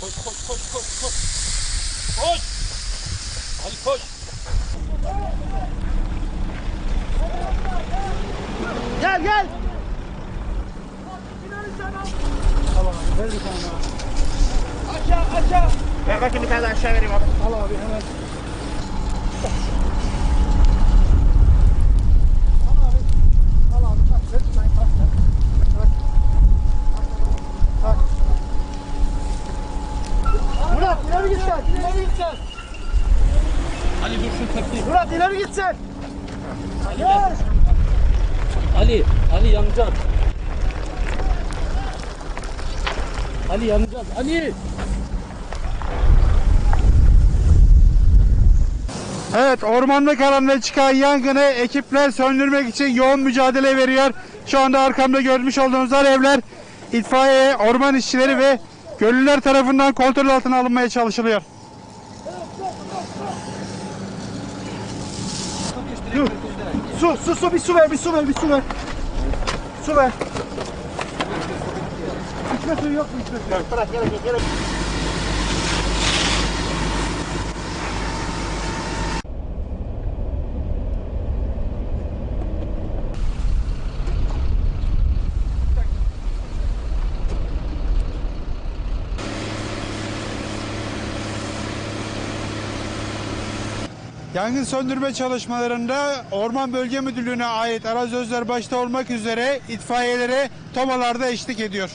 koş koş koş koş. Koş. Ali koş. Gel gel. Tamam abi ver bir tane daha. Aşağı aşağı. Ben bakayım bir tane daha aşağı vereyim abi. Al abi hemen. Al abi. Al abi. Bak, ver bir tane tak, tak. Tak. Tak. Murat ileri git sen. İleri git sen. Ali dur şu tekneyi. Murat ileri git sen. Gel. Ali, Ali yanacaksın. Ali yanacaksın. Ali. Evet ormanlık alanda çıkan yangını ekipler söndürmek için yoğun mücadele veriyor. Şu anda arkamda görmüş olduğunuz alevler itfaiye, orman işçileri ve gönüllüler tarafından kontrol altına alınmaya çalışılıyor. Su su su bir su ver bir su ver bir su ver. Su ver. İçme suyu yok mu içme suyu? Bırak gel gel gel. Yangın söndürme çalışmalarında Orman Bölge Müdürlüğü'ne ait arazi özler başta olmak üzere itfaiyelere tomalarda eşlik ediyor.